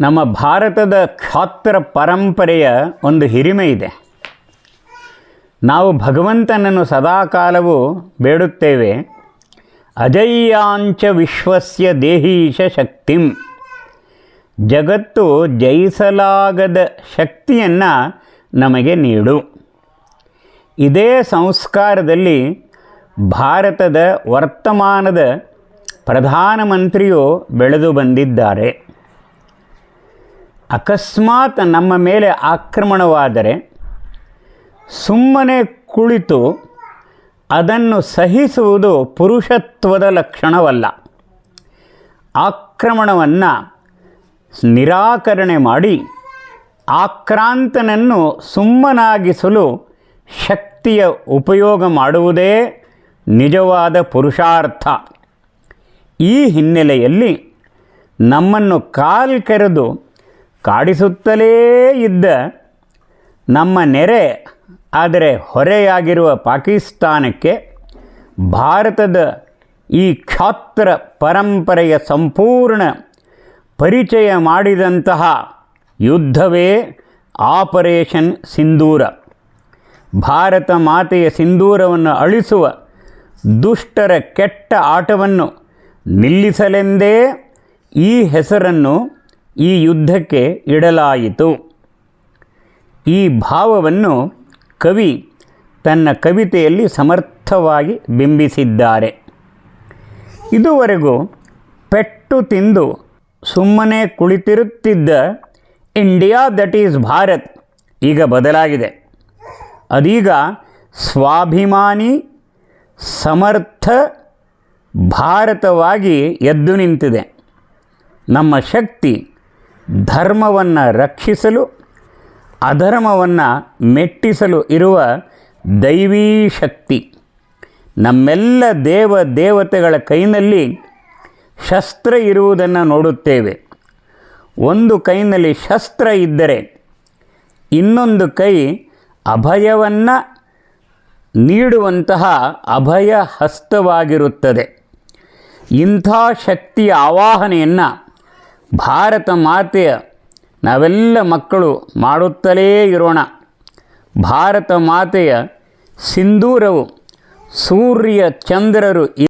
ನಮ್ಮ ಭಾರತದ ಕ್ಷಾತ್ರ ಪರಂಪರೆಯ ಒಂದು ಹಿರಿಮೆ ಇದೆ. ನಾವು ಭಗವಂತನನ್ನು ಸದಾಕಾಲವೂ ಬೇಡುತ್ತೇವೆ. ಅಜಯ್ಯಾಂಚ ವಿಶ್ವಸ್ಯ ದೇಹೀಶ ಶಕ್ತಿಂ. ಜಗತ್ತು ಜಯಿಸಲಾಗದ ಶಕ್ತಿಯನ್ನು ನಮಗೆ ನೀಡು. ಇದೇ ಸಂಸ್ಕಾರದಲ್ಲಿ ಭಾರತದ ವರ್ತಮಾನದ ಪ್ರಧಾನಮಂತ್ರಿಯು ಬೆಳೆದು ಬಂದಿದ್ದಾರೆ. ಅಕಸ್ಮಾತ್ ನಮ್ಮ ಮೇಲೆ ಆಕ್ರಮಣವಾದರೆ ಸುಮ್ಮನೆ ಕುಳಿತು ಅದನ್ನು ಸಹಿಸುವುದು ಪುರುಷತ್ವದ ಲಕ್ಷಣವಲ್ಲ. ಆಕ್ರಮಣವನ್ನು ನಿರಾಕರಣೆ ಮಾಡಿ ಆಕ್ರಾಂತನನ್ನು ಸುಮ್ಮನಾಗಿಸಲು ಶಕ್ತಿಯ ಉಪಯೋಗ ಮಾಡುವುದೇ ನಿಜವಾದ ಪುರುಷಾರ್ಥ. ಈ ಹಿನ್ನೆಲೆಯಲ್ಲಿ ನಮ್ಮನ್ನು ಕಾಲ್ ಕೆರೆದು ಕಾಡಿಸುತ್ತಲೇ ಇದ್ದ ನಮ್ಮ ನೆರೆ, ಆದರೆ ಹೊರೆಯಾಗಿರುವ ಪಾಕಿಸ್ತಾನಕ್ಕೆ ಭಾರತದ ಈ ಕ್ಷಾತ್ರ ಪರಂಪರೆಯ ಸಂಪೂರ್ಣ ಪರಿಚಯ ಮಾಡಿದಂತಹ ಯುದ್ಧವೇ ಆಪರೇಷನ್ ಸಿಂಧೂರ. ಭಾರತ ಮಾತೆಯ ಸಿಂಧೂರವನ್ನು ಅಳಿಸುವ ದುಷ್ಟರ ಕೆಟ್ಟ ಆಟವನ್ನು ನಿಲ್ಲಿಸಲೆಂದೇ ಈ ಹೆಸರನ್ನು ಈ ಯುದ್ಧಕ್ಕೆ ಇಡಲಾಯಿತು. ಈ ಭಾವವನ್ನು ಕವಿ ತನ್ನ ಕವಿತೆಯಲ್ಲಿ ಸಮರ್ಥವಾಗಿ ಬಿಂಬಿಸಿದ್ದಾರೆ. ಇದುವರೆಗೂ ಪೆಟ್ಟು ತಿಂದು ಸುಮ್ಮನೆ ಕುಳಿತಿರುತ್ತಿದ್ದ ಇಂಡಿಯಾ ದಟ್ ಈಸ್ ಭಾರತ್ ಈಗ ಬದಲಾಗಿದೆ. ಅದೀಗ ಸ್ವಾಭಿಮಾನಿ, ಸಮರ್ಥ, ಭಾರತವಾಗಿ ಎದ್ದು ನಿಂತಿದೆ. ನಮ್ಮ ಶಕ್ತಿ ಧರ್ಮವನ್ನು ರಕ್ಷಿಸಲು, ಅಧರ್ಮವನ್ನು ಮೆಟ್ಟಿಸಲು ಇರುವ ದೈವೀ ಶಕ್ತಿ. ನಮ್ಮೆಲ್ಲ ದೇವ ದೇವತೆಗಳ ಕೈನಲ್ಲಿ ಶಸ್ತ್ರ ಇರುವುದನ್ನು ನೋಡುತ್ತೇವೆ. ಒಂದು ಕೈನಲ್ಲಿ ಶಸ್ತ್ರ ಇದ್ದರೆ, ಇನ್ನೊಂದು ಕೈ ಅಭಯವನ್ನು ನೀಡುವಂತಹ ಅಭಯ ಹಸ್ತವಾಗಿರುತ್ತದೆ ಇಂಥ ಶಕ್ತಿಯ ಆವಾಹನೆಯನ್ನು ಭಾರತ ಮಾತೆಯ ನಾವೆಲ್ಲ ಮಕ್ಕಳು ಮಾಡುತ್ತಲೇ ಇರೋಣ. ಭಾರತ ಮಾತೆಯ ಸಿಂಧೂರವು ಸೂರ್ಯ ಚಂದ್ರರು